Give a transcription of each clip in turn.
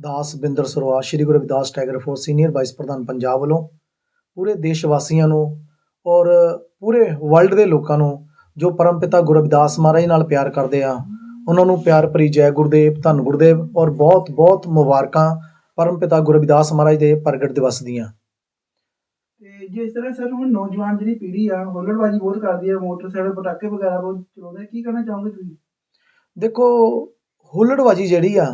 ਦਾਸ Binder Saroa Shri Guru Ravidas tiger force senior vice ਪ੍ਰਧਾਨ ਪੰਜਾਬ ਵੱਲੋਂ ਪੂਰੇ ਦੇਸ਼ ਵਾਸੀਆਂ ਨੂੰ ਔਰ ਪੂਰੇ ਵਰਲਡ ਦੇ ਲੋਕਾਂ ਨੂੰ ਜੋ ਪਰਮਪਿਤਾ ਗੁਰੂ ਰਵਿਦਾਸ ਮਹਾਰਾਜ ਨਾਲ ਪਿਆਰ ਕਰਦੇ ਆ ਉਹਨਾਂ ਨੂੰ ਪਿਆਰ ਭਰੀ ਜੈ ਗੁਰਦੇਵ ਧੰਨ ਗੁਰਦੇਵ ਔਰ ਬਹੁਤ ਬਹੁਤ ਮੁਬਾਰਕਾਂ ਪਰਮਪਿਤਾ ਗੁਰੂ ਰਵਿਦਾਸ ਮਹਾਰਾਜ ਦੇ ਪ੍ਰਗਟ ਦਿਵਸ ਦੀਆਂ ਤੇ ਜਿਸ ਤਰ੍ਹਾਂ ਸਰ ਹੁਣ ਨੌਜਵਾਨ ਜਿਹੜੀ ਪੀੜ੍ਹੀ ਆ ਹੁੱਲੜਬਾਜ਼ੀ ਬਹੁਤ ਕਰਦੀ ਆ ਮੋਟਰਸਾਈਕਲ ਪਟਾਕੇ ਵਗੈਰਾ ਬਹੁਤ ਚਲਾਉਂਦੇ। ਕੀ ਕਹਿਣਾ ਚਾਹੋਗੇ ਤੁਸੀਂ ਦੇਖੋ ਹੁੱਲੜਬਾਜੀ ਜਿਹੜੀ ਆ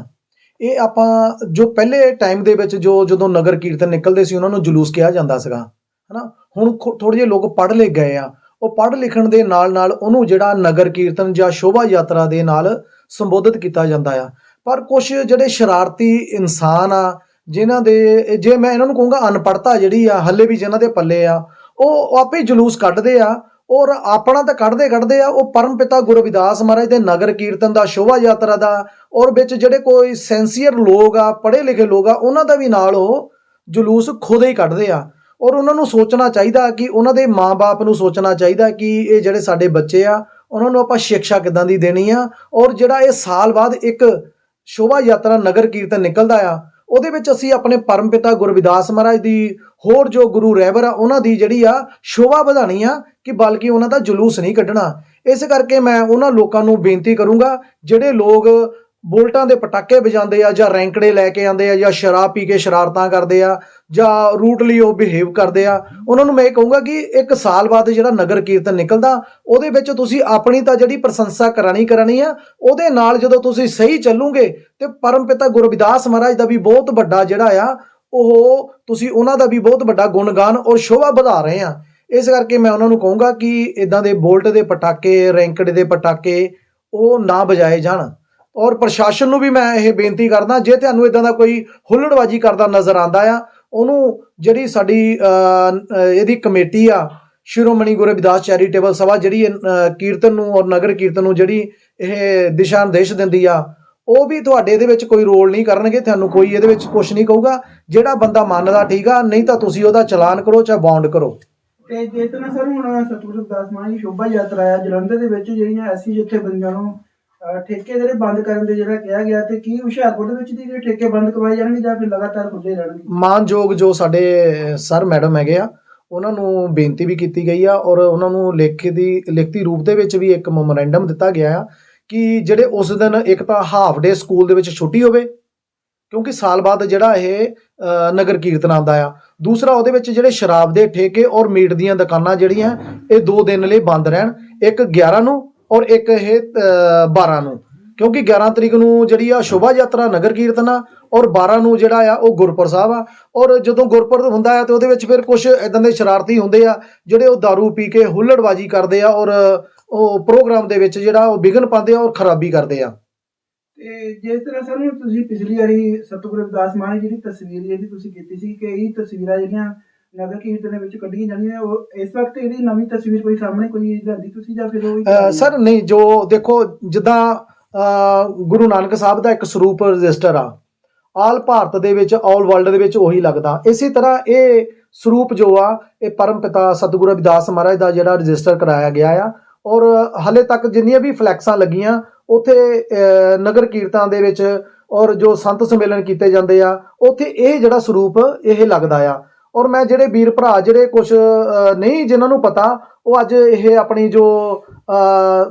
ਇਹ ਆਪਾਂ ਜੋ ਪਹਿਲੇ ਟਾਈਮ ਦੇ ਵਿੱਚ ਜੋ ਜਦੋਂ ਨਗਰ ਕੀਰਤਨ ਨਿਕਲਦੇ ਸੀ, ਉਹਨਾਂ ਨੂੰ ਜਲੂਸ ਕਿਹਾ ਜਾਂਦਾ ਸੀਗਾ, ਹਨਾ? ਹੁਣ ਥੋੜੇ ਜਿਹੇ ਲੋਕ ਪੜ੍ਹ ਲਿਖ ਗਏ ਆ। ਉਹ ਪੜ੍ਹ ਲਿਖਣ ਦੇ ਨਾਲ ਨਾਲ ਉਹਨੂੰ ਜਿਹੜਾ ਨਗਰ ਕੀਰਤਨ ਜਾਂ ਸ਼ੋਭਾ ਯਾਤਰਾ ਦੇ ਨਾਲ ਸੰਬੋਧਿਤ ਕੀਤਾ ਜਾਂਦਾ ਆ। ਪਰ ਕੁਝ ਜਿਹੜੇ ਸ਼ਰਾਰਤੀ ਇਨਸਾਨ ਆ, ਜਿਨ੍ਹਾਂ ਦੇ ਜੇ ਮੈਂ ਇਹਨਾਂ ਨੂੰ ਕਹੂੰਗਾ ਅਨਪੜਤਾ ਜਿਹੜੀ ਆ, ਹੱਲੇ ਵੀ ਜਿਨ੍ਹਾਂ ਦੇ ਪੱਲੇ ਆ, ਉਹ ਆਪੇ ਜਲੂਸ ਕੱਢਦੇ ਆ। ਔਰ ਆਪਣਾ ਤਾਂ ਕੱਢਦੇ ਕੱਢਦੇ ਆ, ਉਹ ਪਰਮ ਪਿਤਾ ਗੁਰੂ ਰਵਿਦਾਸ ਮਹਾਰਾਜ ਦੇ ਨਗਰ ਕੀਰਤਨ ਦਾ, ਸ਼ੋਭਾ ਯਾਤਰਾ ਦਾ, ਔਰ ਵਿੱਚ ਜਿਹੜੇ ਕੋਈ ਸੈਂਸੀਅਰ ਲੋਕ ਆ, ਪੜ੍ਹੇ ਲਿਖੇ ਲੋਕ ਆ, ਉਹਨਾਂ ਦਾ ਵੀ ਨਾਲ ਉਹ ਜਲੂਸ ਖੁਦ ਹੀ ਕੱਢਦੇ ਆ। ਔਰ ਉਹਨਾਂ ਨੂੰ ਸੋਚਣਾ ਚਾਹੀਦਾ ਕਿ ਉਹਨਾਂ ਦੇ ਮਾਪੇ ਨੂੰ ਸੋਚਣਾ ਚਾਹੀਦਾ ਕਿ ਇਹ ਜਿਹੜੇ ਸਾਡੇ ਬੱਚੇ ਆ, ਉਹਨਾਂ ਨੂੰ ਆਪਾਂ ਸਿੱਖਿਆ ਕਿਦਾਂ ਦੀ ਦੇਣੀ ਆ। ਔਰ ਜਿਹੜਾ ਇਹ ਸਾਲ ਬਾਅਦ ਇੱਕ ਸ਼ੋਭਾ ਯਾਤਰਾ ਨਗਰ ਕੀਰਤਨ ਨਿਕਲਦਾ ਆ, ਉਹਦੇ ਵਿੱਚ ਅਸੀਂ ਆਪਣੇ ਪਰਮ ਪਿਤਾ ਗੁਰਵਿਦਾਸ ਮਹਾਰਾਜ ਦੀ, ਹੋਰ ਜੋ ਗੁਰੂ ਰਹਿਬਰ ਆ, ਉਹਨਾਂ ਦੀ ਜਿਹੜੀ ਆ, ਸ਼ੋਭਾ ਵਧਾਣੀ ਆ ਕਿ ਬਲਕਿ ਉਹਨਾਂ ਦਾ ਜਲੂਸ ਨਹੀਂ ਕੱਢਣਾ। ਇਸ ਕਰਕੇ ਮੈਂ ਉਹਨਾਂ ਲੋਕਾਂ ਨੂੰ ਬੇਨਤੀ ਕਰੂੰਗਾ, ਜਿਹੜੇ ਲੋਕ ਬੋਲਟਾਂ ਦੇ ਪਟਾਕੇ ਵਜਾਉਂਦੇ ਆ ਜਾਂ ਰੈਂਕੜੇ ਲੈ ਕੇ ਆਉਂਦੇ ਆ ਜਾਂ ਸ਼ਰਾਬ ਪੀ ਕੇ ਸ਼ਰਾਰਤਾਂ ਕਰਦੇ ਆ ਜਾਂ ਰੂਟਲੀ ਉਹ ਬਿਹੇਵ ਕਰਦੇ ਆ, ਉਹਨਾਂ ਨੂੰ ਮੈਂ ਇਹ ਕਹੂੰਗਾ ਕਿ ਇੱਕ ਸਾਲ ਬਾਅਦ ਜਿਹੜਾ ਨਗਰ ਕੀਰਤਨ ਨਿਕਲਦਾ, ਉਹਦੇ ਵਿੱਚ ਤੁਸੀਂ ਆਪਣੀ ਤਾਂ ਜਿਹੜੀ ਪ੍ਰਸ਼ੰਸਾ ਕਰਾਣੀ ਕਰਾਣੀ ਆ, ਉਹਦੇ ਨਾਲ ਜਦੋਂ ਤੁਸੀਂ ਸਹੀ ਚੱਲੂਗੇ ਤੇ ਪਰਮ ਪਿਤਾ ਰਵਿਦਾਸ ਮਹਾਰਾਜ ਦਾ ਵੀ ਬਹੁਤ ਵੱਡਾ ਜਿਹੜਾ ਆ, ਉਹ ਤੁਸੀਂ ਉਹਨਾਂ ਦਾ ਵੀ ਬਹੁਤ ਵੱਡਾ ਗੁਣਗਾਨ ਔਰ ਸ਼ੋਭਾ ਵਧਾ ਰਹੇ ਆ। ਇਸ ਕਰਕੇ ਮੈਂ ਉਹਨਾਂ ਨੂੰ ਕਹੂੰਗਾ ਕਿ ਇਦਾਂ ਦੇ ਬੋਲਟ ਦੇ ਪਟਾਕੇ ਰੈਂਕੜੇ ਦੇ ਪਟਾਕੇ ਉਹ ਨਾ ਵਜਾਏ ਜਾਣ। ਔਰ ਪ੍ਰਸ਼ਾਸਨ ਨੂੰ ਵੀ ਮੈਂ ਇਹ ਬੇਨਤੀ ਕਰਦਾ ਜੇ ਤੁਹਾਨੂੰ ਇਦਾਂ ਦਾ ਕੋਈ ਹੁੱਲੜਬਾਜੀ ਕਰਦਾ ਨਜ਼ਰ ਆਂਦਾ ਆ ਉਹਨੂੰ ਜਿਹੜੀ ਸਾਡੀ ਇਹਦੀ ਕਮੇਟੀ ਆ ਸ਼ਿਰੋਮਣੀ ਗੁਰੂ ਰਵਿਦਾਸ ਚੈਰੀਟੇਬਲ ਸਭਾ ਜਿਹੜੀ ਇਹ, ਕੀਰਤਨ ਨੂੰ ਔਰ ਨਗਰ ਕੀਰਤਨ ਨੂੰ ਜਿਹੜੀ ਇਹ ਦਿਸ਼ਾ ਨਿਰਦੇਸ਼ ਦਿੰਦੀ ਆ ਉਹ ਵੀ ਤੁਹਾਡੇ ਇਹਦੇ ਵਿੱਚ ਕੋਈ ਰੋਲ ਨਹੀਂ ਕਰਨਗੇ ਤੁਹਾਨੂੰ ਕੋਈ ਇਹਦੇ ਵਿੱਚ ਕੁਝ ਨਹੀਂ ਕਹੂਗਾ। ਜਿਹੜਾ ਬੰਦਾ ਮੰਨਦਾ ਠੀਕ ਆ ਨਹੀਂ ਤਾਂ ਤੁਸੀਂ ਉਹਦਾ ਚਲਾਨ ਕਰੋ ਚਾਹੇ ਬੌਂਡ ਕਰੋ। ਤੇ ਜਿਸ ਤਰ੍ਹਾਂ ਸਰ ਹੁਣ ਸਤਿਗੁਰੂ ਰਵਿਦਾਸ ਮਹਾਰਾਜ ਦੀ ਸ਼ੋਭਾ ਯਾਤਰਾ ਆ, ਜਲੰਧਰ ਦੇ ਵਿੱਚ ਜਿਹੜੀਆਂ ਐਸੀ ਜਥੇਬੰਦੀਆਂ ਨੂੰ ਠੇਕੇ ਜਿਹੜੇ ਬੰਦ ਕਰਨ ਦੇ ਜਿਹੜਾ ਕਿਹਾ ਗਿਆ ਤੇ ਕੀ ਹੁਸ਼ਿਆਰਪੁਰ ਦੇ ਵਿੱਚ ਦੀ ਜਿਹੜੇ ਠੇਕੇ ਬੰਦ ਕਰਵਾਏ ਜਾਣਗੇ ਜਾਂ ਫਿਰ ਲਗਾਤਾਰ ਖੁੱਲੇ ਰਹਿਣਗੇ? ਮਾਨਯੋਗ ਜੋ ਸਾਡੇ ਸਰ ਮੈਡਮ ਹੈਗੇ ਆ, ਉਹਨਾਂ ਨੂੰ ਬੇਨਤੀ ਵੀ ਕੀਤੀ ਗਈ ਆ ਔਰ ਉਹਨਾਂ ਨੂੰ ਲਿਖ ਦੀ, ਲਿਖਤੀ ਰੂਪ ਦੇ ਵਿੱਚ ਵੀ ਇੱਕ ਮੈਮੋਰੈਂਡਮ ਦਿੱਤਾ ਗਿਆ ਆ ਕਿ ਜਿਹੜੇ ਉਸ ਦਿਨ ਇੱਕ ਤਾਂ ਹਾਫ ਡੇ ਸਕੂਲ ਦੇ ਵਿੱਚ ਛੁੱਟੀ ਹੋਵੇ ਕਿਉਂਕਿ ਸਾਲ ਬਾਅਦ ਜਿਹੜਾ ਇਹ ਨਗਰ ਕੀਰਤਨ ਆਉਂਦਾ ਆ। ਦੂਸਰਾ ਉਹਦੇ ਵਿੱਚ ਜਿਹੜੇ ਸ਼ਰਾਬ ਦੇ ਠੇਕੇ ਔਰ ਮੀਟ ਦੀਆਂ ਦੁਕਾਨਾਂ ਜਿਹੜੀਆਂ ਇਹ 2 ਦਿਨ ਲਈ ਬੰਦ ਰਹਿਣ ਇੱਕ 11 ਨੂੰ ਔਰ ਇੱਕ ਇਹ ਅ, 12 ਨੂੰ। ਕਿਉਂਕਿ 11 ਤਰੀਕ ਨੂੰ ਜਿਹੜੀ ਆ ਸ਼ੋਭਾ ਯਾਤਰਾ ਨਗਰ ਕੀਰਤਨ ਆ ਔਰ 12 ਨੂੰ ਜਿਹੜਾ ਆ ਉਹ ਗੁਰਪੁਰ ਸਾਹਿਬ ਆ। ਔਰ ਜਦੋਂ ਗੁਰਪੁਰ ਹੁੰਦਾ ਆ ਤੇ ਉਹਦੇ ਵਿੱਚ ਫਿਰ ਕੁਝ ਇਦਾਂ ਦੇ ਸ਼ਰਾਰਤੀ ਹੁੰਦੇ ਆ ਜਿਹੜੇ ਉਹ दारू ਪੀ ਕੇ ਹੁੱਲੜਬਾਜੀ ਕਰਦੇ ਆ ਔਰ ਉਹ ਪ੍ਰੋਗਰਾਮ ਦੇ ਵਿੱਚ ਜਿਹੜਾ ਉਹ ਵਿਘਨ ਪਾਉਂਦੇ ਆ ਔਰ ਖਰਾਬੀ ਕਰਦੇ ਆ। ਤੇ ਜਿਸ ਤਰ੍ਹਾਂ ਸਰ ਤੁਸੀਂ ਪਿਛਲੀ ਵਾਰੀ ਸਤਿਗੁਰੂ ਰਵਿਦਾਸ ਮਹਾਰਾਜ ਦੀ ਜਿਹੜੀ ਤਸਵੀਰ ਜਿਹੜੀ ਤੁਸੀਂ ਕੀਤੀ ਸੀ ਕਿ ਇਹ ਤਸਵੀਰਾਂ ਜਿਹੜੀਆਂ ਨਗਰ ਕੀਰਤਨ ਦੇ ਵਿੱਚ ਕੱਢੀਆਂ ਜਾਣੀਆਂ, ਉਹ ਇਸ ਵਕਤ ਇਹਦੀ ਨਵੀਂ ਤਸਵੀਰ ਕੋਈ ਸਾਹਮਣੇ ਕੋਈ ਲਿਆਂਦੀ ਤੁਸੀਂ ਜਾਂ ਫਿਰ ਉਹ ਸਰ, ਨਹੀਂ, ਜੋ ਦੇਖੋ, ਜਿੱਦਾਂ ਗੁਰੂ ਨਾਨਕ ਸਾਹਿਬ ਦਾ ਇੱਕ ਸਰੂਪ ਰਜਿਸਟਰ ਆ, ਆਲ ਭਾਰਤ ਦੇ ਵਿੱਚ, ਆਲ ਵਰਲਡ ਦੇ ਵਿੱਚ ਉਹੀ ਲੱਗਦਾ। ਇਸੇ ਤਰ੍ਹਾਂ ਇਹ ਸਰੂਪ ਜੋ ਆ, ਇਹ ਪਰਮ ਪਿਤਾ ਸਤਿਗੁਰੂ ਰਵਿਦਾਸ ਮਹਾਰਾਜ ਦਾ ਜਿਹੜਾ ਰਜਿਸਟਰ ਕਰਾਇਆ ਗਿਆ ਆ ਔਰ ਹਲੇ ਤੱਕ ਜਿੰਨੀਆਂ ਵੀ ਫਲੈਕਸਾਂ ਲੱਗੀਆਂ, ਉਥੇ ਨਗਰ ਕੀਰਤਨਾਂ ਦੇ ਵਿੱਚ ਔਰ ਜੋ ਸੰਤ ਸੰਮੇਲਨ ਕੀਤੇ ਜਾਂਦੇ ਆ, ਉਥੇ ਇਹ ਜਿਹੜਾ ਸਰੂਪ ਇਹ ਲੱਗਦਾ ਆ। ਔਰ ਮੈਂ ਜਿਹੜੇ ਵੀਰ ਭਰਾ, ਜਿਹੜੇ ਕੁਝ ਨਹੀਂ ਜਿਨ੍ਹਾਂ ਨੂੰ ਪਤਾ, ਉਹ ਅੱਜ ਇਹ ਆਪਣੀ ਜੋ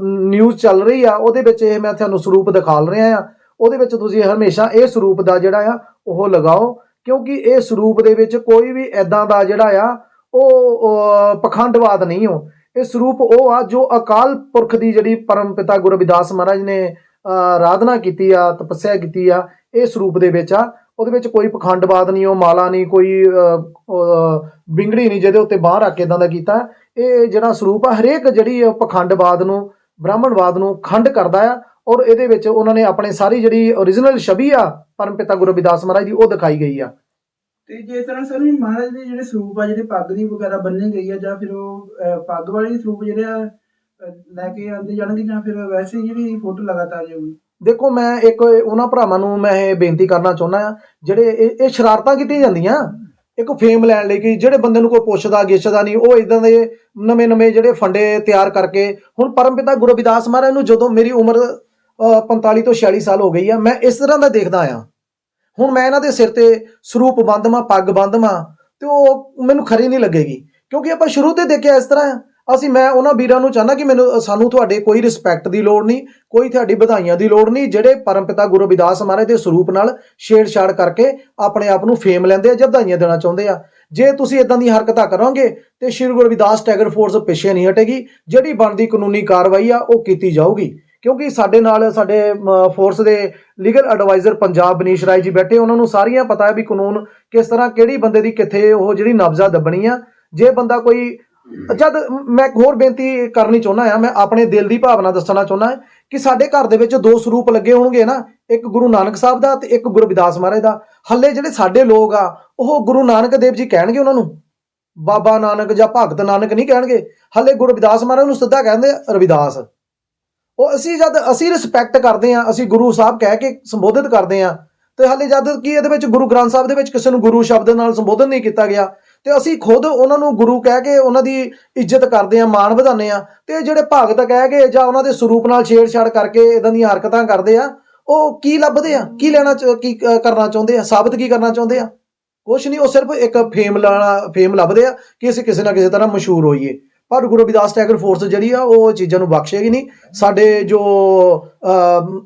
ਨਿਊਜ਼ ਚੱਲ ਰਹੀ ਆ, ਉਹਦੇ ਵਿੱਚ ਇਹ ਮੈਂ ਤੁਹਾਨੂੰ ਸਰੂਪ ਦਿਖਾਲ ਰਿਹਾ ਆ। ਉਹਦੇ ਵਿੱਚ ਤੁਸੀਂ ਹਮੇਸ਼ਾ ਇਹ ਸਰੂਪ ਦਾ ਜਿਹੜਾ ਆ, ਉਹ ਲਗਾਓ, ਕਿਉਂਕਿ ਇਹ ਸਰੂਪ ਦੇ ਵਿੱਚ ਕੋਈ ਵੀ ਐਦਾਂ ਦਾ ਜਿਹੜਾ ਆ ਉਹ, ਪਖੰਡਵਾਦ ਨਹੀਂ ਹੋ। ਇਹ ਸਰੂਪ ਉਹ ਆ ਜੋ ਅਕਾਲ ਪੁਰਖ ਦੀ ਜਿਹੜੀ ਪਰਮ ਪਿਤਾ ਗੁਰੂ ਰਵਿਦਾਸ ਮਹਾਰਾਜ ਨੇ ਅਹ, ਆਰਾਧਨਾ ਕੀਤੀ ਆ ਤਪੱਸਿਆ ਕੀਤੀ ਆ ਇਹ ਸਰੂਪ ਦੇ ਵਿੱਚ ਆ। ਉਹਦੇ ਵਿੱਚ ਕੋਈ ਪਖੰਡਵਾਦ ਨਹੀਂ ਉਹ ਮਾਲਾ ਨਹੀਂ ਕੋਈ ਅਹ, ਅਹ, ਬਿੰਗੜੀ ਨਹੀਂ ਜਿਹਦੇ ਉੱਤੇ ਬਾਹਰ ਆ ਕੇ ਇਦਾਂ ਦਾ ਕੀਤਾ। ਇਹ ਜਿਹੜਾ ਸਰੂਪ ਆ ਹਰੇਕ ਜਿਹੜੀ ਪਖੰਡਵਾਦ ਨੂੰ ਬ੍ਰਾਹਮਣਵਾਦ ਨੂੰ ਖੰਡ ਕਰਦਾ ਆ ਔਰ ਇਹਦੇ ਵਿੱਚ ਉਹਨਾਂ ਨੇ ਆਪਣੇ ਸਾਰੀ ਜਿਹੜੀ origignal ਛਵੀ ਆ ਪਰਮਪਿਤਾ ਗੁਰੂ ਰਵਿਦਾਸ ਮਹਾਰਾਜ ਦੀ ਉਹ ਦਿਖਾਈ ਗਈ ਆ। ਤੇ ਜਿਸ ਤਰ੍ਹਾਂ ਸਰ ਮਹਾਰਾਜ ਦੇ ਜਿਹੜੇ ਸਰੂਪ ਆ ਜਿਹੜੇ ਪੱਗ ਦੀ ਵਗੈਰਾ ਬੰਨੀ ਗਈ ਆ ਜਾਂ ਫਿਰ ਉਹ ਅਹ, ਪੱਗ ਵਾਲੇ ਸਰੂਪ ਜਿਹੜੇ ਆ ਅਹ, ਲੈ ਕੇ ਆਉਂਦੇ ਜਾਣਗੇ ਜਾਂ ਫਿਰ ਵੈਸੇ ਹੀ ਜਿਹੜੀ ਫੋਟੋ ਲਗਾਤਾਰ ਜਾਊਗੀ? ਦੇਖੋ ਮੈਂ ਇੱਕ ਉਹਨਾਂ ਭਰਾਵਾਂ ਨੂੰ ਮੈਂ ਇਹ ਬੇਨਤੀ ਕਰਨਾ ਚਾਹੁੰਦਾ ਆ ਜਿਹੜੇ ਇਹ ਇਹ ਸ਼ਰਾਰਤਾਂ ਕੀਤੀਆਂ ਜਾਂਦੀਆਂ। ਇੱਕ ਫੇਮ ਲੈਣ ਲਈ ਕਿ ਜਿਹੜੇ ਬੰਦੇ ਨੂੰ ਕੋਈ ਪੁੱਛਦਾ ਗਿੱਛਦਾ ਨਹੀਂ ਉਹ ਇਦਾਂ ਦੇ ਨਵੇਂ ਨਵੇਂ ਜਿਹੜੇ ਫੰਡੇ ਤਿਆਰ ਕਰਕੇ ਹੁਣ ਪਰਮਪਿਤਾ ਗੁਰੂ ਰਵਿਦਾਸ ਮਹਾਰਾਜ ਨੂੰ ਜਦੋਂ ਮੇਰੀ ਉਮਰ ਅ, 45 ਤੋਂ 46 ਸਾਲ ਹੋ ਗਈ ਆ ਮੈਂ ਇਸ ਤਰ੍ਹਾਂ ਦਾ ਦੇਖਦਾ ਆ ਹੁਣ ਮੈਂ ਇਹਨਾਂ ਦੇ ਸਿਰ ਤੇ ਸਰੂਪ ਬੰਦਮਾ ਪੱਗ ਬੰਦਮਾ ਤੇ ਉਹ ਮੈਨੂੰ ਖਰੀ ਨਹੀਂ ਲੱਗੇਗੀ। ਕਿਉਂਕਿ ਆਪਾਂ ਸ਼ੁਰੂ ਤੇ ਦੇਖਿਆ ਇਸ ਤਰ੍ਹਾਂ ਆ। ਅਸੀਂ, ਮੈਂ ਉਹਨਾਂ ਵੀਰਾਂ ਨੂੰ ਚਾਹਨਾ ਕਿ ਮੈਨੂੰ ਸਾਨੂੰ ਤੁਹਾਡੇ ਕੋਈ ਰਿਸਪੈਕਟ ਦੀ ਲੋੜ ਨਹੀਂ, ਕੋਈ ਤੁਹਾਡੀ ਵਧਾਈਆਂ ਦੀ ਲੋੜ ਨਹੀਂ, ਜਿਹੜੇ ਪਰਮਪਿਤਾ ਗੁਰੂ ਰਵਿਦਾਸ ਮਹਾਰਾਜ ਦੇ ਸਰੂਪ ਨਾਲ ਛੇੜਛਾੜ ਕਰਕੇ ਆਪਣੇ ਆਪ ਨੂੰ ਫੇਮ ਲੈਂਦੇ ਆ, ਜਾਂ ਵਧਾਈਆਂ ਦੇਣਾ ਚਾਹੁੰਦੇ ਆ। ਜੇ ਤੁਸੀਂ ਇਦਾਂ ਦੀ ਹਰਕਤਾਂ ਕਰੋਗੇ, ਤੇ ਸ਼੍ਰੀ ਗੁਰੂ ਰਵਿਦਾਸ ਟੈਗਰ ਫੋਰਸ ਪਿੱਛੇ ਨਹੀਂ ਹਟੇਗੀ। ਜਿਹੜੀ ਬਣਦੀ ਕਾਨੂੰਨੀ ਕਾਰਵਾਈ ਆ, ਉਹ ਕੀਤੀ ਜਾਊਗੀ। ਕਿਉਂਕਿ ਸਾਡੇ ਨਾਲ, ਸਾਡੇ ਫੋਰਸ ਦੇ ਲੀਗਲ ਐਡਵਾਈਜ਼ਰ ਪੰਜਾਬ ਬਨੀਸ਼ ਰਾਏ ਜੀ ਬੈਠੇ, ਉਹਨਾਂ ਨੂੰ ਸਾਰੀਆਂ ਪਤਾ ਹੈ ਵੀ ਕਾਨੂੰਨ ਕਿਸ ਤਰ੍ਹਾਂ ਕਿਹੜੀ ਬੰਦੇ ਦੀ ਕਿੱਥੇ ਉਹ ਜਿਹੜੀ ਨਬਜ਼ਾ ਦੱਬਣੀ ਆ। ਜੇ ਬੰਦਾ ਕੋਈ, ਜਦ ਮੈਂ ਇੱਕ ਹੋਰ ਬੇਨਤੀ ਕਰਨੀ ਚਾਹੁੰਦਾ ਆ ਮੈਂ ਆਪਣੇ ਦਿਲ ਦੀ ਭਾਵਨਾ ਦੱਸਣਾ ਚਾਹੁੰਦਾ ਕਿ ਸਾਡੇ ਘਰ ਦੇ ਵਿੱਚ ਦੋ ਸਰੂਪ ਲੱਗੇ ਹੋਣਗੇ ਨਾ, ਇੱਕ ਗੁਰੂ ਨਾਨਕ ਸਾਹਿਬ ਦਾ ਤੇ ਇੱਕ ਗੁਰੂ ਰਵਿਦਾਸ ਮਹਾਰਾਜ ਦਾ। ਹੱਲੇ ਜਿਹੜੇ ਸਾਡੇ ਲੋਕ ਆ, ਉਹ ਗੁਰੂ ਨਾਨਕ ਦੇਵ ਜੀ ਕਹਿਣਗੇ ਉਹਨਾਂ ਨੂੰ। ਬਾਬਾ ਨਾਨਕ ਜਾਂ ਭਗਤ ਨਾਨਕ ਨਹੀਂ ਕਹਿਣਗੇ। ਹੱਲੇ ਗੁਰੂ ਰਵਿਦਾਸ ਮਹਾਰਾਜ ਨੂੰ ਸਿੱਧਾ ਕਹਿੰਦੇ ਰਵਿਦਾਸ ਉਹ ਅਸੀਂ ਜਦ ਅਸੀਂ ਰਿਸਪੈਕਟ ਕਰਦੇ ਆ ਅਸੀਂ ਗੁਰੂ ਸਾਹਿਬ ਕਹਿ ਕੇ ਸੰਬੋਧਿਤ ਕਰਦੇ ਆ ਤੇ ਹਾਲੇ ਜਦ ਕਿ ਇਹਦੇ ਵਿੱਚ ਗੁਰੂ ਗ੍ਰੰਥ ਸਾਹਿਬ ਦੇ ਵਿੱਚ ਕਿਸੇ ਨੂੰ ਗੁਰੂ ਸ਼ਬਦ ਨਾਲ ਸੰਬੋਧਨ ਨਹੀਂ ਕੀਤਾ ਗਿਆ, ਤੇ ਅਸੀਂ ਖੁਦ ਉਹਨਾਂ ਨੂੰ ਗੁਰੂ ਕਹਿ ਕੇ ਉਹਨਾਂ ਦੀ ਇੱਜ਼ਤ ਕਰਦੇ ਆ ਮਾਣ ਵਧਾਉਂਦੇ ਆ ਤੇ ਜਿਹੜੇ ਭਗਤ ਕਹਿ ਕੇ ਜਾਂ ਉਹਨਾਂ ਦੇ ਸਰੂਪ ਨਾਲ ਛੇੜਛਾੜ ਕਰਕੇ ਇਦਾਂ ਦੀਆਂ ਹਰਕਤਾਂ ਕਰਦੇ ਆ, ਉਹ ਕੀ ਲੱਭਦੇ ਆ? ਕੀ ਲੈਣਾ ਚ- ਕੀ ਕਰਨਾ ਚਾਹੁੰਦੇ ਆ? ਸਾਬਤ ਕੀ ਕਰਨਾ ਚਾਹੁੰਦੇ ਆ? ਕੁਛ ਨਹੀਂ, ਉਹ ਸਿਰਫ ਇੱਕ ਫੇਮ ਲਾਣਾ ਫੇਮ ਲੱਭਦੇ ਆ ਕਿ ਅਸੀਂ ਕਿਸੇ ਨਾ ਕਿਸੇ ਤਰ੍ਹਾਂ ਮਸ਼ਹੂਰ ਹੋਈਏ। ਪਰ ਗੁਰੂ ਰਵਿਦਾਸ ਟੈਗਰ ਫੋਰਸ ਜਿਹੜੀ ਆ, ਉਹ ਚੀਜ਼ਾਂ ਨੂੰ ਬਖਸ਼ੇਗੀ ਨਹੀਂ। ਸਾਡੇ ਜੋ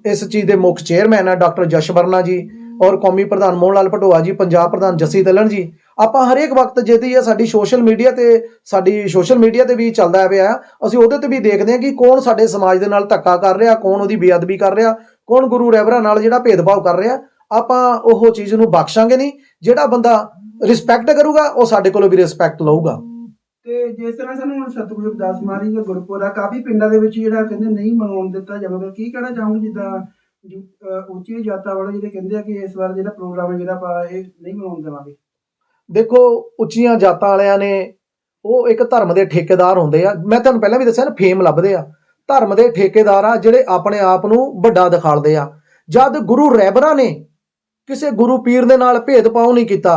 ਇਸ ਚੀਜ਼ ਦੇ ਮੁੱਖ ਚੇਅਰਮੈਨ ਆ, ਡਾਕਟਰ ਜਸ਼ਵਰਨਾ ਜੀ ਔਰ ਕੌਮੀ ਪ੍ਰਧਾਨ ਮੋਹਨ ਲਾਲ ਭਟੋਆ ਜੀ, ਪੰਜਾਬ ਪ੍ਰਧਾਨ ਜੱਸੀ ਤਲਣ ਜੀ, ਆਪਾਂ ਹਰੇਕ ਵਕਤ ਜਿਹਦੀ ਆ ਸਾਡੀ ਸੋਸ਼ਲ ਮੀਡੀਆ ਤੇ, ਸਾਡੀ ਸੋਸ਼ਲ ਮੀਡੀਆ ਤੇ ਵੀ ਚੱਲਦਾ ਪਿਆ। ਆ ਅਸੀਂ ਉਹਦੇ ਤੇ ਵੀ ਦੇਖਦੇ ਹਾਂ ਕਿ ਕੌਣ ਸਾਡੇ ਸਮਾਜ ਦੇ ਨਾਲ ਧੱਕਾ ਕਰ ਰਿਹਾ, ਕੌਣ ਉਹਦੀ ਬੇਅਦਬੀ ਕਰ ਰਿਹਾ, ਕੌਣ ਗੁਰੂ ਰਹਿਬਰਾਂ ਨਾਲ ਜਿਹੜਾ ਭੇਦਭਾਵ ਕਰ ਰਿਹਾ। ਆਪਾਂ ਉਹ ਚੀਜ਼ ਨੂੰ ਬਖਸ਼ਾਂਗੇ ਨਹੀਂ। ਜਿਹੜਾ ਬੰਦਾ ਰਿਸਪੈਕਟ ਕਰੂਗਾ, ਉਹ ਸਾਡੇ ਕੋਲੋਂ ਵੀ ਰਿਸਪੈਕਟ ਲਊਗਾ। ਤੇ ਜਿਸ ਤਰ੍ਹਾਂ ਸਾਨੂੰ ਹੁਣ ਸਤਿਗੁਰੂ ਰਵਿਦਾਸ ਮਹਾਰਾਜ ਦਾ ਗੁਰਪੁਰਬ ਕਾਫੀ ਪਿੰਡਾਂ ਦੇ ਵਿੱਚ ਜਿਹੜਾ ਕਹਿੰਦੇ ਨਹੀਂ ਮਨਾਉਣ ਦਿੱਤਾ ਜਾਵੇਗਾ ਕੀ ਕਹਿਣਾ ਚਾਹੋਗੇ, ਜਿੱਦਾਂ ਉੱਚੀ ਜਾਤਾਂ ਵਾਲੇ ਜਿਹੜੇ ਕਹਿੰਦੇ ਆ ਕਿ ਇਸ ਵਾਰ ਜਿਹੜਾ ਪ੍ਰੋਗਰਾਮ ਜਿਹੜਾ ਆਪਾਂ ਇਹ ਨਹੀਂ ਮਨਾਉਣ ਦੇਵਾਂਗੇ। ਦੇਖੋ, ਉੱਚੀਆਂ ਜਾਤਾਂ ਵਾਲਿਆਂ ਨੇ ਉਹ ਇੱਕ ਧਰਮ ਦੇ ਠੇਕੇਦਾਰ ਹੁੰਦੇ ਆ। ਮੈਂ ਤੁਹਾਨੂੰ ਪਹਿਲਾਂ ਵੀ ਦੱਸਿਆ ਨਾ, ਫੇਮ ਲੱਭਦੇ ਆ। ਧਰਮ ਦੇ ਠੇਕੇਦਾਰ ਆ, ਜਿਹੜੇ ਆਪਣੇ ਆਪ ਨੂੰ ਵੱਡਾ ਦਿਖਾਲਦੇ ਆ। ਜਦ ਗੁਰੂ ਰਹਿਬਰਾਂ ਨੇ ਕਿਸੇ ਗੁਰੂ ਪੀਰ ਦੇ ਨਾਲ ਭੇਦਭਾਵ ਨਹੀਂ ਕੀਤਾ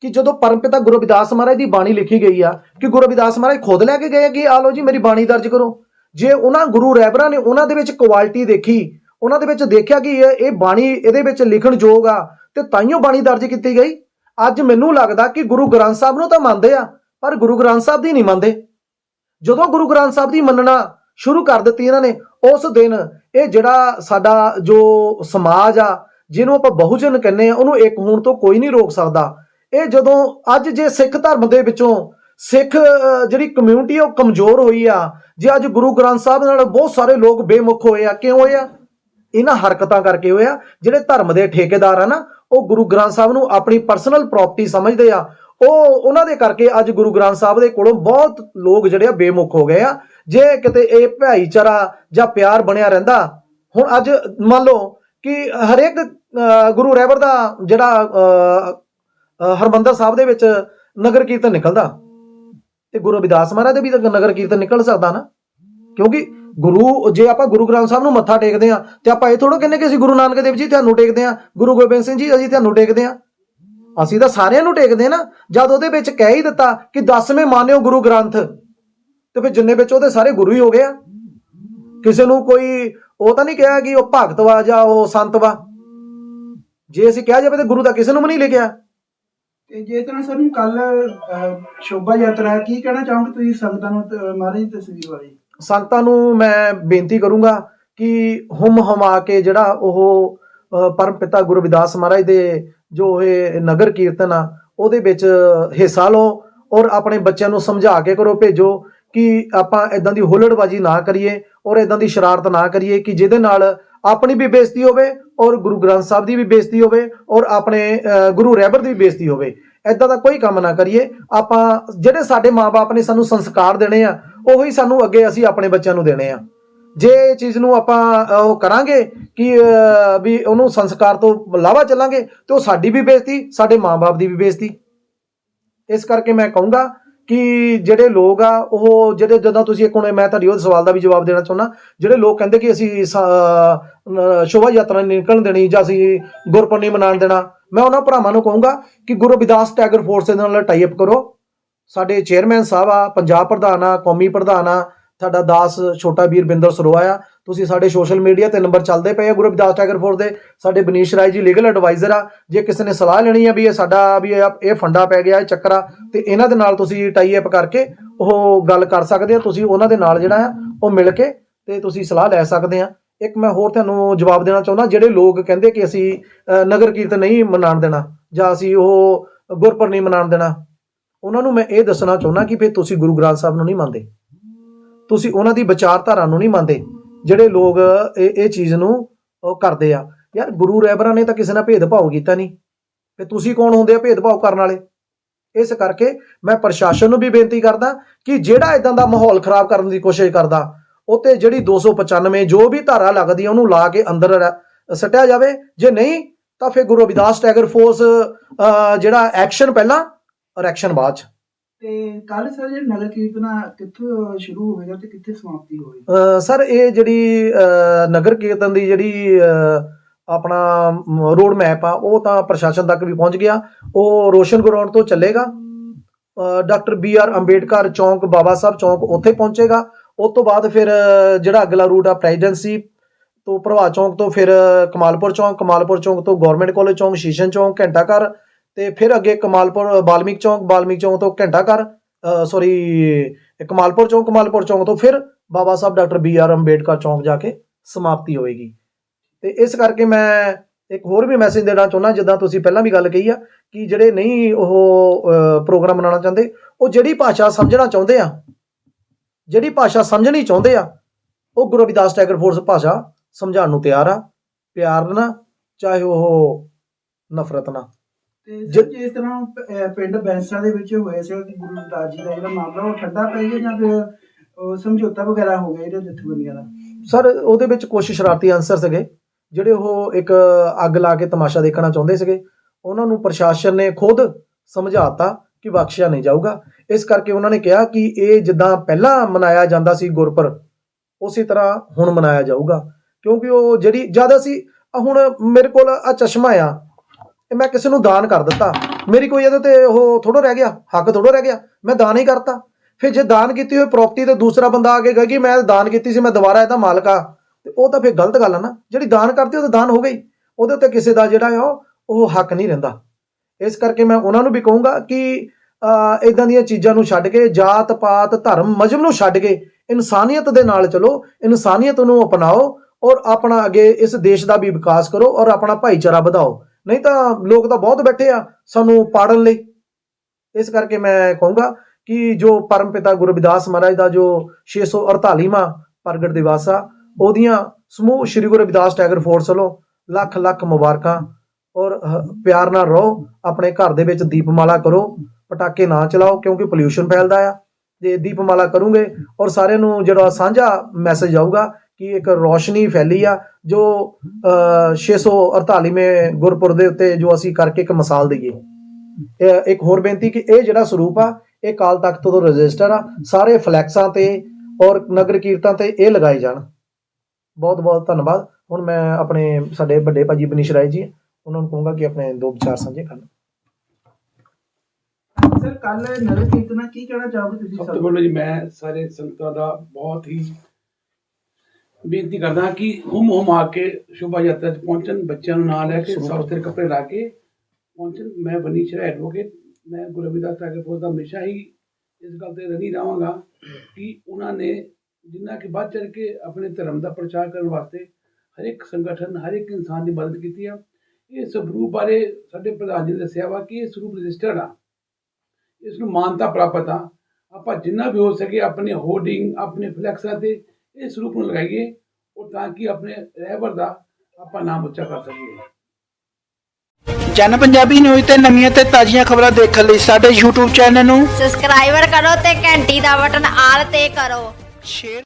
ਕਿ ਜਦੋਂ ਪਰਮਪਿਤਾ ਗੁਰੂ ਰਵਿਦਾਸ ਮਹਾਰਾਜ ਦੀ ਬਾਣੀ ਲਿਖੀ ਗਈ ਆ, ਕਿ ਗੁਰੂ ਰਵਿਦਾਸ ਮਹਾਰਾਜ ਖੁਦ ਲੈ ਕੇ ਗਏ ਕਿ ਆ ਲਓ ਜੀ, ਮੇਰੀ ਬਾਣੀ ਦਰਜ ਕਰੋ। ਜੇ ਉਹਨਾਂ ਗੁਰੂ ਰਹਿਬਰਾਂ ਨੇ ਉਹਨਾਂ ਦੇ ਵਿੱਚ ਕੁਆਲਿਟੀ ਦੇਖੀ, ਉਹਨਾਂ ਦੇ ਵਿੱਚ ਦੇਖਿਆ ਕਿ ਇਹ ਇਹ ਬਾਣੀ ਇਹਦੇ ਵਿੱਚ ਲਿਖਣ ਯੋਗ ਆ, ਤੇ ਤਾਈਓ ਬਾਣੀ ਦਰਜ ਕੀਤੀ ਗਈ। ਅੱਜ ਮੈਨੂੰ ਲੱਗਦਾ ਕਿ ਗੁਰੂ ਗ੍ਰੰਥ ਸਾਹਿਬ ਨੂੰ ਤਾਂ ਮੰਨਦੇ ਆ, ਪਰ ਗੁਰੂ ਗ੍ਰੰਥ ਸਾਹਿਬ ਦੀ ਨਹੀਂ ਮੰਨਦੇ। ਜਦੋਂ ਗੁਰੂ ਗ੍ਰੰਥ ਸਾਹਿਬ ਦੀ ਮੰਨਣਾ ਸ਼ੁਰੂ ਕਰ ਦਿੱਤੀ ਇਹਨਾਂ ਨੇ, ਉਸ ਦਿਨ ਇਹ ਜਿਹੜਾ ਸਾਡਾ ਜੋ ਸਮਾਜ ਆ, ਜਿਹਨੂੰ ਆਪਾਂ ਬਹੁਜਨ ਕਹਿੰਦੇ ਆ, ਉਹਨੂੰ ਇੱਕ ਹੋਣ ਤੋਂ ਕੋਈ ਨਹੀਂ ਰੋਕ ਸਕਦਾ। ਇਹ ਜਦੋਂ ਅੱਜ ਜੇ ਸਿੱਖ ਧਰਮ ਦੇ ਵਿੱਚੋਂ ਸਿੱਖ ਜਿਹੜੀ ਕਮਿਊਨਿਟੀ ਉਹ ਕਮਜ਼ੋਰ ਹੋਈ ਆ ਜੇ ਅੱਜ ਗੁਰੂ ਗ੍ਰੰਥ ਸਾਹਿਬ ਨਾਲ ਬਹੁਤ ਸਾਰੇ ਲੋਕ ਬੇਮੁਖ ਹੋਏ ਆ ਕਿਉਂ ਹੋਏ ਆ? ਇਹਨਾਂ ਹਰਕਤਾਂ ਕਰਕੇ ਹੋਇਆ ਜਿਹੜੇ ਧਰਮ ਦੇ ਠੇਕੇਦਾਰ ਆ ਨਾ ਉਹ ਗੁਰੂ ਗ੍ਰੰਥ ਸਾਹਿਬ ਨੂੰ ਆਪਣੀ ਪਰਸਨਲ ਪ੍ਰਾਪਰਟੀ ਸਮਝਦੇ ਆ। ਉਹ ਉਹਨਾਂ ਦੇ ਕਰਕੇ ਅੱਜ ਗੁਰੂ ਗ੍ਰੰਥ ਸਾਹਿਬ ਦੇ ਕੋਲੋਂ ਬਹੁਤ ਲੋਕ ਜਿਹੜੇ ਆ ਬੇਮੁਖ ਹੋ ਗਏ ਆ। ਜੇ ਕਿਤੇ ਇਹ ਭਾਈਚਾਰਾ ਜਾਂ ਪਿਆਰ ਬਣਿਆ ਰਹਿੰਦਾ ਹੁਣ ਅੱਜ ਮੰਨ ਲਓ ਕਿ ਹਰੇਕ ਅਹ, ਗੁਰੂ ਰਹਿਬਰ ਦਾ ਜਿਹੜਾ ਅਹ, ਹਰਮੰਦਰ ਸਾਹਿਬ ਦੇ ਵਿੱਚ ਨਗਰ ਕੀਰਤਨ ਨਿਕਲਦਾ। ਤੇ ਗੁਰੂ ਰਵਿਦਾਸ ਮਹਾਰਾਜ ਦੇ ਵੀ ਤਾਂ ਨਗਰ ਕੀਰਤਨ ਨਿਕਲ ਸਕਦਾ ਨਾ। ਕਿਉਂਕਿ ਗੁਰੂ, ਜੇ ਆਪਾਂ ਗੁਰੂ ਗ੍ਰੰਥ ਸਾਹਿਬ ਨੂੰ ਮੱਥਾ ਟੇਕਦੇ ਆ ਤੇ ਆਪਾਂ ਇਹ ਥੋੜੋ ਕਹਿੰਦੇ ਕਿ ਅਸੀਂ ਗੁਰੂ ਨਾਨਕ ਦੇਵ ਜੀ ਤੁਹਾਨੂੰ ਟੇਕਦੇ ਆ ਗੁਰੂ ਗੋਬਿੰਦ ਸਿੰਘ ਜੀ ਅਸੀਂ ਤੁਹਾਨੂੰ ਟੇਕਦੇ ਆ ਅਸੀਂ ਤਾਂ ਸਾਰਿਆਂ ਨੂੰ ਟੇਕਦੇ ਆ ਨਾ, ਜਦ ਉਹਦੇ ਵਿੱਚ ਕਹਿ ਹੀ ਦਿੱਤਾ ਕਿ ਦਸਵੇਂ ਮਾਨਿਓ ਗੁਰੂ ਗ੍ਰੰਥ, ਤੇ ਫਿਰ ਜਿੰਨੇ ਵਿੱਚ ਉਹਦੇ ਸਾਰੇ ਗੁਰੂ ਹੀ ਹੋ ਗਏ ਆ। ਕਿਸੇ ਨੂੰ ਕੋਈ, ਉਹ ਤਾਂ ਨਹੀਂ ਕਿਹਾ ਕਿ ਉਹ ਭਗਤ ਵਾ ਜਾਂ ਉਹ ਸੰਤ ਵਾ। ਜੇ ਅਸੀਂ ਕਿਹਾ ਜਾਵੇ ਤਾਂ ਗੁਰੂ ਦਾ ਕਿਸੇ ਨੂੰ ਵੀ ਨਹੀਂ ਲਿਖਿਆ। ਤੇ ਜਿਸ ਤਰ੍ਹਾਂ ਸਾਨੂੰ ਕੱਲ ਸ਼ੋਭਾ ਯਾਤਰਾ ਕੀ ਕਹਿਣਾ ਚਾਹੋਗੇ ਤੁਸੀਂ ਸੰਗਤਾਂ ਨੂੰ ਤੇ ਮਹਾਰਾਜ ਦੀ ਤਸਵੀਰ ਬਾਰੇ? ਸੰਗਤਾਂ ਨੂੰ ਮੈਂ ਬੇਨਤੀ ਕਰੂੰਗਾ ਕਿ ਹੁਮ ਹਮਾ ਕੇ ਜਿਹੜਾ ਉਹ ਅ, ਪਰਮ ਪਿਤਾ ਗੁਰੂ ਰਵਿਦਾਸ ਮਹਾਰਾਜ ਦੇ ਜੋ ਇਹ ਨਗਰ ਕੀਰਤਨ ਆ ਉਹਦੇ ਵਿੱਚ ਹਿੱਸਾ ਲਓ ਔਰ ਆਪਣੇ ਬੱਚਿਆਂ ਨੂੰ ਸਮਝਾ ਕੇ ਕਰੋ ਭੇਜੋ ਕਿ ਆਪਾਂ ਇਦਾਂ ਦੀ ਹੁੱਲੜਬਾਜੀ ਨਾ ਕਰੀਏ ਔਰ ਇਦਾਂ ਦੀ ਸ਼ਰਾਰਤ ਨਾ ਕਰੀਏ ਕਿ ਜਿਹਦੇ ਨਾਲ ਆਪਣੀ ਵੀ ਬੇਇੱਜ਼ਤੀ ਹੋਵੇ ਔਰ ਗੁਰੂ ਗ੍ਰੰਥ ਸਾਹਿਬ ਦੀ ਵੀ ਬੇਇੱਜ਼ਤੀ ਹੋਵੇ ਔਰ ਆਪਣੇ ਗੁਰੂ ਰਹਿਬਰ ਦੀ ਵੀ ਬੇਇੱਜ਼ਤੀ ਹੋਵੇ। ਐਦਾਂ ਦਾ ਕੋਈ ਕੰਮ ਨਾ ਕਰੀਏ। ਆਪਾਂ ਜਿਹੜੇ ਸਾਡੇ ਮਾਪੇ ਨੇ ਸਾਨੂੰ ਸੰਸਕਾਰ ਦੇਣੇ ਆ, ਉਹੀ ਸਾਨੂੰ ਅੱਗੇ ਅਸੀਂ ਆਪਣੇ ਬੱਚਿਆਂ ਨੂੰ ਦੇਣੇ ਆ। ਜੇ ਇਹ ਚੀਜ਼ ਨੂੰ ਆਪਾਂ ਉਹ ਕਰਾਂਗੇ ਕਿ ਵੀ ਉਹਨੂੰ ਸੰਸਕਾਰ ਤੋਂ ਲਾਵਾ ਚੱਲਾਂਗੇ, ਤੇ ਉਹ ਸਾਡੀ ਵੀ ਬੇਇੱਜ਼ਤੀ, ਸਾਡੇ ਮਾਪੇ ਦੀ ਵੀ ਬੇਇੱਜ਼ਤੀ। ਇਸ ਕਰਕੇ ਮੈਂ ਕਹੂੰਗਾ ਕਿ ਜਿਹੜੇ ਲੋਕ ਆ, ਉਹ ਜਿਹੜੇ ਜਦੋਂ ਤੁਸੀਂ ਇੱਕ ਹੁਣੇ ਮੈਂ ਤੁਹਾਡੀ ਉਹ ਸਵਾਲ ਦਾ ਵੀ ਜਵਾਬ ਦੇਣਾ ਚਾਹੁੰਦਾ, ਜਿਹੜੇ ਲੋਕ ਕਹਿੰਦੇ ਕਿ ਅਸੀਂ ਸ਼ੋਭਾ ਯਾਤਰਾ ਨਿਕਲਣ ਦੇਣੀ ਜਾਂ ਅਸੀਂ ਗੁਰਪੁਰਨੀ ਮਨਾਉਣ ਦੇਣਾ, ਮੈਂ ਉਹਨਾਂ ਭਰਾਵਾਂ ਨੂੰ ਕਹੂੰਗਾ ਕਿ ਗੁਰੂ ਰਵਿਦਾਸ ਟੈਗਰ ਫੋਰਸ ਦੇ ਨਾਲ ਟਾਈ ਅਪ ਕਰੋ। ਸਾਡੇ ਚੇਅਰਮੈਨ ਸਾਹਿਬ ਆ, ਪੰਜਾਬ ਪ੍ਰਧਾਨ ਆ, ਕੌਮੀ ਪ੍ਰਧਾਨ ਆ, ਤੁਹਾਡਾ ਦਾਸ ਛੋਟਾ ਵੀਰ ਬਿੰਦਰ ਸਰੋਆ ਆ ਤੁਸੀਂ ਸਾਡੇ ਸੋਸ਼ਲ ਮੀਡੀਆ ਤੇ ਨੰਬਰ ਚੱਲਦੇ ਪਏ ਆ ਗੁਰੂ ਰਵਿਦਾਸ ਟਾਈਗਰ ਫੋਰ ਦੇ। ਸਾਡੇ ਬਨੀਸ਼ ਰਾਏ ਜੀ ਲੀਗਲ ਐਡਵਾਈਜ਼ਰ ਆ। ਜੇ ਕਿਸੇ ਨੇ ਸਲਾਹ ਲੈਣੀ ਆ ਵੀ ਇਹ ਸਾਡਾ, ਵੀ ਇਹ ਫੰਡਾ ਪੈ ਗਿਆ, ਇਹ ਚੱਕਰ ਆ, ਤੇ ਇਹਨਾਂ ਦੇ ਨਾਲ ਤੁਸੀਂ ਟਾਈ ਅਪ ਕਰਕੇ ਉਹ ਗੱਲ ਕਰ ਸਕਦੇ ਆ। ਤੁਸੀਂ ਉਹਨਾਂ ਦੇ ਨਾਲ ਜਿਹੜਾ ਆ, ਉਹ ਮਿਲ ਕੇ ਤੇ ਤੁਸੀਂ ਸਲਾਹ ਲੈ ਸਕਦੇ ਆ। ਇੱਕ ਮੈਂ ਹੋਰ ਤੁਹਾਨੂੰ ਜਵਾਬ ਦੇਣਾ ਚਾਹੁੰਦਾ, ਜਿਹੜੇ ਲੋਕ ਕਹਿੰਦੇ ਕਿ ਅਸੀਂ ਨਗਰ ਕੀਰਤਨ ਨਹੀਂ ਮਨਾਉਣ ਦੇਣਾ, ਜਾਂ ਅਸੀਂ ਉਹ ਗੁਰਪੁਰ ਨਹੀਂ ਮਨਾਉਣ ਦੇਣਾ, ਉਹਨਾਂ ਨੂੰ ਮੈਂ ਇਹ ਦੱਸਣਾ ਚਾਹੁੰਦਾ ਕਿ ਫਿਰ ਤੁਸੀਂ ਗੁਰੂ ਗ੍ਰੰਥ ਸਾਹਿਬ ਨੂੰ ਨਹੀਂ ਮੰਨਦੇ। ਤੁਸੀਂ ਉਹਨਾਂ ਦੀ ਵਿਚਾਰਧਾਰਾ ਨੂੰ ਨਹੀਂ ਮੰਨਦੇ। ਜਿਹੜੇ ਲੋਕ ਇਹ ਇਹ ਚੀਜ਼ ਨੂੰ ਉਹ ਕਰਦੇ ਆ। ਯਾਰ ਗੁਰੂ ਰਹਿਬਰਾਂ ਨੇ ਤਾਂ ਕਿਸੇ ਨਾਲ ਭੇਦਭਾਵ ਕੀਤਾ ਨਹੀਂ। ਤੇ ਤੁਸੀਂ ਕੌਣ ਹੁੰਦੇ ਆ ਭੇਦਭਾਵ ਕਰਨ ਵਾਲੇ? ਇਸ ਕਰਕੇ ਮੈਂ ਪ੍ਰਸ਼ਾਸਨ ਨੂੰ ਵੀ ਬੇਨਤੀ ਕਰਦਾ ਕਿ ਜਿਹੜਾ ਇਦਾਂ ਦਾ ਮਾਹੌਲ ਖਰਾਬ ਕਰਨ ਦੀ ਕੋਸ਼ਿਸ਼ ਕਰਦਾ ਉਹ ਤੇ ਜਿਹੜੀ 295 ਜੋ ਵੀ ਧਾਰਾ ਲੱਗਦੀ ਆ ਉਹਨੂੰ ਲਾ ਕੇ ਅੰਦਰ ਰ- ਸੱਟਿਆ ਜਾਵੇ। ਜੇ ਨਹੀਂ ਤਾਂ ਫਿਰ ਗੁਰੂ ਰਵਿਦਾਸ ਟੈਗਰ ਫੋਰਸ ਅਹ, ਜਿਹੜਾ ਐਕਸ਼ਨ ਪਹਿਲਾਂ ਔਰ ਐਕਸ਼ਨ ਬਾਅਦ ਚ। ਤੇ ਕੱਲ ਸਰ ਜਿਹੜਾ ਨਗਰ ਕੀਰਤਨ ਕਿੱਥੋਂ ਸ਼ੁਰੂ ਹੋਵੇਗਾ ਤੇ ਕਿੱਥੇ ਸਮਾਪਤੀ ਹੋਵੇਗੀ? ਸਰ, ਇਹ ਜਿਹੜੀ ਨਗਰ ਕੀਰਤਨ ਦੀ ਜਿਹੜੀ ਆਪਣਾ ਰੋਡ ਮੈਪ ਆ, ਉਹ ਤਾਂ ਪ੍ਰਸ਼ਾਸਨ ਤੱਕ ਵੀ ਪਹੁੰਚ ਗਿਆ। ਉਹ ਰੋਸ਼ਨ ਗਰਾਊਂਡ ਤੋਂ ਚੱਲੇਗਾ। ਡਾਕਟਰ ਬੀ ਆਰ ਅੰਬੇਡਕਰ ਚੌਂਕ, ਬਾਬਾ ਸਾਹਿਬ ਚੌਂਕ ਉੱਥੇ ਪਹੁੰਚੇਗਾ। ਉਸ ਤੋਂ ਬਾਅਦ ਫਿਰ, ਜਿਹੜਾ ਅਗਲਾ ਰੂਟ ਆ, ਪ੍ਰੈਜ਼ੀਡੈਂਸੀ ਤੋਂ ਪ੍ਰਭਾਤ ਚੌਂਕ ਤੋਂ ਫਿਰ, ਕਮਾਲਪੁਰ ਚੌਂਕ ਕਮਾਲਪੁਰ ਚੌਂਕ ਤੋਂ ਗਵਰਨਮੈਂਟ ਕਾਲਜ ਚੌਂਕ ਸ਼ੀਸ਼ਨ ਚੌਂਕ, ਘੰਟਾ ਘਰ ਤੇ ਫਿਰ ਅੱਗੇ ਕਮਾਲਪੁਰ, ਬਾਲਮੀਕ ਚੌਂਕ ਬਾਲਮੀਕ ਚੌਂਕ ਤੋਂ ਘੰਟਾ ਘਰ ਸੌਰੀ ਕਮਾਲਪੁਰ ਚੌਂਕ ਕਮਾਲਪੁਰ ਚੌਂਕ ਤੋਂ ਫਿਰ Baba Sahib doctor B R Ambedkar ਚੌਂਕ ਜਾ ਕੇ ਸਮਾਪਤੀ ਹੋਏਗੀ। ਤੇ ਇਸ ਕਰਕੇ ਮੈਂ ਇੱਕ ਹੋਰ ਵੀ ਮੈਸੇਜ ਦੇਣਾ ਚਾਹੁੰਦਾ, ਜਿੱਦਾਂ ਤੁਸੀਂ ਪਹਿਲਾਂ ਵੀ ਗੱਲ ਕਹੀ ਆ, ਕਿ ਜਿਹੜੇ ਨਹੀਂ ਉਹ ਪ੍ਰੋਗਰਾਮ ਮਨਾਉਣਾ ਚਾਹੁੰਦੇ, ਉਹ ਜਿਹੜੀ ਭਾਸ਼ਾ ਸਮਝਣਾ ਚਾਹੁੰਦੇ ਆ, ਜਿਹੜੀ ਭਾਸ਼ਾ ਸਮਝਣੀ ਚਾਹੁੰਦੇ ਆ, ਉਹ ਗੁਰੂ ਰਵਿਦਾਸ ਟੈਗਰ ਫੋਰਸ ਭਾਸ਼ਾ ਸਮਝਾਉਣ ਨੂੰ ਤਿਆਰ ਆ। ਪਿਆਰ ਨਾਲ, ਚਾਹੇ ਉਹ ਨਫ਼ਰਤ ਨਾਲ। ਜ- ਜਿਸ ਤਰ੍ਹਾਂ ਪ- ਪਿੰਡ ਬੈਂਸਾ ਦੇ ਵਿੱਚ ਹੋਇਆ ਸੀ ਕਿ ਗੁਰੂ ਰਵਿਦਾਸ ਜੀ ਦਾ ਜਿਹੜਾ ਮਾਮਲਾ ਉਹ ਠੰਡਾ ਪੈ ਗਿਆ ਜਾਂ ਫਿਰ ਉਹ ਸਮਝੌਤਾ ਵਗੈਰਾ ਹੋ ਗਿਆ ਇਹਦੇ ਜਥੇਬੰਦੀਆਂ ਦਾ ਸਰ ਉਹਦੇ ਵਿੱਚ ਕੁਝ ਸ਼ਰਾਰਤੀ ਅਨਸਰ ਸੀਗੇ ਜਿਹੜੇ ਉਹ ਇੱਕ ਅੱਗ ਲਾ ਕੇ ਤਮਾਸ਼ਾ ਦੇਖਣਾ ਚਾਹੁੰਦੇ ਸੀਗੇ। ਉਹਨਾਂ ਨੂੰ ਪ੍ਰਸ਼ਾਸਨ ਨੇ ਖੁਦ ਸਮਝਾਤਾ ਕਿ ਬਖਸ਼ਿਆ ਨਹੀਂ ਜਾਊਗਾ। ਇਸ ਕਰਕੇ ਉਹਨਾਂ ਨੇ ਕਿਹਾ ਕਿ ਇਹ ਜਿੱਦਾਂ ਪਹਿਲਾਂ ਮਨਾਇਆ ਜਾਂਦਾ ਸੀ ਗੁਰਪੁਰ ਉਸੇ ਤਰ੍ਹਾਂ ਹੁਣ ਮਨਾਇਆ ਜਾਊਗਾ। ਕਿਉਂਕਿ ਉਹ ਜਿਹੜੀ ਜਦ ਅਸੀਂ ਆਹ ਹੁਣ ਮੇਰੇ ਕੋਲ ਆ ਚਸ਼ਮਾ ਆ ਇਹ ਮੈਂ ਕਿਸੇ ਨੂੰ ਦਾਨ ਕਰ ਦਿੱਤਾ। ਮੇਰੀ ਕੋਈ ਇਹਦੇ ਤੇ ਉਹ ਥੋੜਾ ਰਹਿ ਗਿਆ, ਹੱਕ ਥੋੜਾ ਰਹਿ ਗਿਆ, ਮੈਂ ਦਾਨ ਹੀ ਕਰਤਾ। ਫਿਰ ਜੇ ਦਾਨ ਕੀਤੀ ਹੋਈ ਪ੍ਰਾਪਰਟੀ ਤੇ ਦੂਸਰਾ ਬੰਦਾ ਆ ਕੇ ਕਹੇ ਕਿ ਮੈਂ ਦਾਨ ਕੀਤੀ ਸੀ, ਮੈਂ ਦੁਬਾਰਾ ਇਹਦਾ ਮਾਲਕ ਆ। ਤੇ ਉਹ ਤਾਂ ਫਿਰ ਗਲਤ ਗੱਲ ਆ ਨਾ। ਜਿਹੜੀ ਦਾਨ ਕਰਤੀ, ਉਹ ਤਾਂ ਦਾਨ ਹੋ ਗਈ। ਉਹਦੇ ਉੱਤੇ ਕਿਸੇ ਦਾ ਜਿਹੜਾ ਆ, ਉਹ- ਉਹ ਹੱਕ ਨਹੀਂ ਰਹਿੰਦਾ। ਇਸ ਕਰਕੇ ਮੈਂ ਉਹਨਾਂ ਨੂੰ ਵੀ ਕਹੂੰਗਾ ਕਿ ਇਦਾਂ ਦੀਆਂ ਚੀਜ਼ਾਂ ਨੂੰ ਛੱਡ ਕੇ, ਜਾਤ, ਪਾਤ, ਧਰਮ, ਮਜਹਬ ਨੂੰ ਛੱਡ ਕੇ, ਇਨਸਾਨੀਅਤ ਦੇ ਨਾਲ ਚਲੋ, ਇਨਸਾਨੀਅਤ ਨੂੰ ਅਪਣਾਓ ਔਰ ਆਪਣਾ ਅੱਗੇ ਇਸ ਦੇਸ਼ ਦਾ ਵੀ ਵਿਕਾਸ ਕਰੋ ਔਰ ਆਪਣਾ ਭਾਈਚਾਰਾ ਵਧਾਓ। ਨਹੀਂ ਤਾਂ ਲੋਕ ਤਾਂ ਬਹੁਤ ਬੈਠੇ ਆ ਸਾਨੂੰ ਪਾੜਨ ਲਈ। ਇਸ ਕਰਕੇ ਮੈਂ ਕਹੂੰਗਾ ਕਿ ਜੋ ਪਰਮ ਪਿਤਾ ਗੁਰੂ ਰਵਿਦਾਸ ਮਹਾਰਾਜ ਦਾ ਜੋ 648ਵਾਂ ਪ੍ਰਗਟ ਦਿਵਸ ਆ, ਉਹਦੀਆਂ ਸਮੂਹ ਸ੍ਰੀ ਗੁਰੂ ਰਵਿਦਾਸ ਟੈਗਰ ਫੋਰਸ ਵੱਲੋਂ ਲੱਖ ਲੱਖ ਮੁਬਾਰਕਾਂ ਔਰ ਪਿਆਰ ਨਾਲ ਰਹੋ, ਆਪਣੇ ਘਰ ਦੇ ਵਿੱਚ ਦੀਪਮਾਲਾ ਕਰੋ, ਪਟਾਕੇ ਨਾ ਚਲਾਓ ਕਿਉਂਕਿ ਪੋਲਿਊਸ਼ਨ ਫੈਲਦਾ ਆ। ਜੇ ਦੀਪਮਾਲਾ ਕਰੋਗੇ ਔਰ ਸਾਰਿਆਂ ਨੂੰ ਜਿਹੜਾ ਸਾਂਝਾ ਮੈਸੇਜ ਆਊਗਾ ਕਿ ਇੱਕ ਰੋਸ਼ਨੀ ਫੈਲੀ ਆ ਜੋ ਅਹ, 648ਵੇਂ ਗੁਰਪੁਰ ਦੇ ਉੱਤੇ ਜੋ ਅਸੀਂ ਕਰਕੇ ਇੱਕ ਮਿਸਾਲ ਦਈਏ। ਇਹ ਇੱਕ ਹੋਰ ਬੇਨਤੀ ਕਿ ਇਹ ਜਿਹੜਾ ਸਰੂਪ ਆ ਇਹ ਕਾਲ ਤਖਤ ਤੋਂ ਰਜਿਸਟਰ ਆ। ਸਾਰੇ ਫਲੈਕਸਾਂ ਤੇ ਔਰ ਨਗਰ ਕੀਰਤਾਂ ਤੇ ਇਹ ਲਗਾਏ ਜਾਣ। ਬਹੁਤ ਬਹੁਤ ਧੰਨਵਾਦ। ਹੁਣ ਮੈਂ ਆਪਣੇ ਸਾਡੇ ਵੱਡੇ ਭਾਜੀ ਬਨੀਸ਼ ਰਾਏ ਜੀ ਉਹਨਾਂ ਨੂੰ ਕਹੂੰਗਾ ਕਿ ਆਪਣੇ ਦੋ ਵਿਚਾਰ ਸਾਂਝੇ ਕਰਨ। ਸਰ ਕੱਲ ਨਗਰ ਕੀਰਤਨ ਕੀ ਕਹਿਣਾ ਚਾਹੋਗੇ ਤੁਸੀਂ? ਸਭ ਸਭ ਤੋਂ ਪਹਿਲਾਂ ਜੀ ਮੈਂ ਸਾਰੇ ਸੰਗਤਾਂ ਦਾ ਬਹੁਤ ਹੀ ਬੇਨਤੀ ਕਰਦਾ ਕਿ ਹੁਮ ਹੁਮ ਆ ਕੇ ਸ਼ੋਭਾ ਯਾਤਰਾ 'ਚ ਪਹੁੰਚਣ ਬੱਚਿਆਂ ਨੂੰ ਨਾਲ ਲੈ ਕੇ ਸਾਫ਼ ਸੁਥਰੇ ਕੱਪੜੇ ਲਾ ਕੇ ਪਹੁੰਚਣ। ਮੈਂ ਬਨੀ ਸ਼ਰਾ ਐਡਵੋਕੇਟ ਮੈਂ ਗੁਰੂ ਰਵਿਦਾਸ ਟੈਗੋਰ ਫੋਰਸ ਦਾ ਹਮੇਸ਼ਾ ਹੀ ਇਸ ਗੱਲ ਤੇ ਰਣੀ ਰਹਾਂਗਾ ਕਿ ਉਹਨਾਂ ਨੇ ਜਿੰਨਾ ਕਿ ਵੱਧ ਚੜ ਕੇ ਆਪਣੇ ਧਰਮ ਦਾ ਪ੍ਰਚਾਰ ਕਰਨ ਵਾਸਤੇ ਹਰ ਇੱਕ ਸੰਗਠਨ ਹਰ ਇੱਕ ਇਨਸਾਨ ਦੀ ਮਦਦ ਕੀਤੀ ਆ। ਇਹ ਸਰੂਪ ਬਾਰੇ ਸਾਡੇ ਪ੍ਰਧਾਨ ਜੀ ਨੇ ਦੱਸਿਆ ਵਾ ਕਿ ਇਹ ਸਰੂਪ ਰਜਿਸਟਰਡ ਆ। ਇਸ ਨੂੰ ਮਾਨਤਾ ਪ੍ਰਾਪਤ ਆ। ਆਪਾਂ ਜਿੰਨਾ ਵੀ ਹੋ ਸਕੇ ਆਪਣੇ ਹੋਰਡਿੰਗ ਆਪਣੇ ਫਲੈਕਸਾਂ ਤੇ ਇਸ ਰੂਪ ਨੂੰ ਲਗਾਈਏ ਉਹ ਤਾਂ ਕਿ ਆਪਣੇ ਰਹਿਬਰ ਦਾ ਆਪਾਂ ਨਾਮ ਉੱਚਾ ਕਰ ਸਕੀਏ। ਜਨ ਪੰਜਾਬੀ ਨਿਊਜ਼ ਤੇ ਨਵੀਆਂ ਤੇ ਤਾਜ਼ੀਆਂ ਖਬਰਾਂ ਦੇਖਣ ਲਈ ਸਾਡੇ YouTube ਚੈਨਲ ਨੂੰ ਸਬਸਕ੍ਰਾਈਬਰ ਕਰੋ ਤੇ ਘੰਟੀ ਦਾ ਬਟਨ ਆਲ ਤੇ ਕਰੋ। ਸ਼ੇਅਰ